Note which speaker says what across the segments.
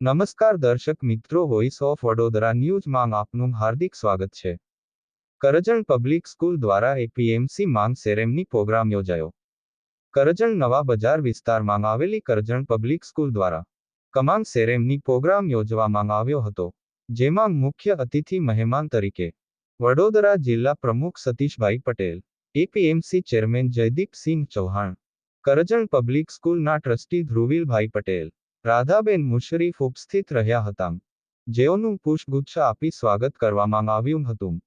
Speaker 1: નમસ્કાર દર્શક મિત્રો વોઇસ ઓફ વડોદરા ન્યૂઝમાં આપનું હાર્દિક સ્વાગત છે. કરજણ પબ્લિક સ્કૂલ દ્વારા એપીએમસી માંગ સેરેમની પ્રોગ્રામ યોજાયો. કરજણ નવા બજાર વિસ્તારમાં આવેલી કરજણ પબ્લિક સ્કૂલ દ્વારા કમાંગ સેરેમની પ્રોગ્રામ યોજવામાં આવ્યો હતો, જેમાં મુખ્ય અતિથિ મહેમાન તરીકે વડોદરા જિલ્લા પ્રમુખ Satishbhai Patel, APMC chairman Jaydeepsinh Chauhan, Karjan public સ્કૂલના ટ્રસ્ટી ધ્રુવીલભાઈ પટેલ રાધાબેન મુશરીફ ઉપસ્થિત રહ્યા હતા. જેઓનું પુષ્પગુચ્છ આપી સ્વાગત કરવામાં આવ્યું હતું.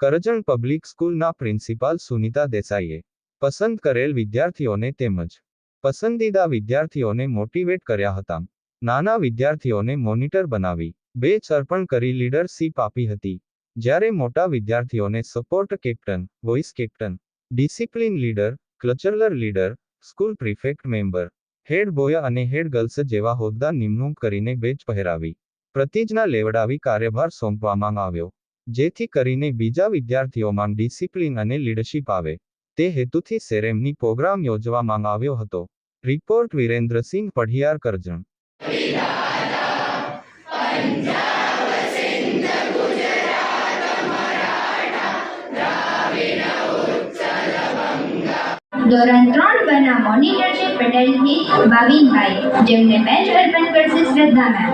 Speaker 1: કરજણ પબ્લિક સ્કૂલના પ્રિન્સિપાલ સુનિતા દેસાઈએ પસંદ કરેલ વિદ્યાર્થીઓને તેમજ પસંદીદા વિદ્યાર્થીઓને મોટિવેટ કર્યા હતા. નાના વિદ્યાર્થીઓને મોનિટર બનાવી બેચ અર્પણ કરી લીડરશીપ આપી હતી. જ્યારે મોટા વિદ્યાર્થીઓને support captain, vice captain, discipline leader, cultural leader, school prefect member head boy અને હેડ ગર્લ્સ જેવા હોદ્દા નિમણૂક કરીને બેચ પહેરાવી. પ્રતિજ્ઞા લેવડાવી કાર્યભાર સોંપવામાં આવ્યો, જેથી કરીને બીજા વિદ્યાર્થીઓમાં ડિસિપ્લિન અને લીડરશીપ આવે. તે હેતુથી સેરેમની પ્રોગ્રામ યોજવામાં આવ્યો હતો. રિપોર્ટ વિરેન્દ્રસિંહ પઢિયાર કરજણ
Speaker 2: ધોરણ ત્રણ બના મોનિટર છે પટેલથી ભાવિનભાઈ જેમને બેચ અર્પણ કરશે શ્રદ્ધા મેમ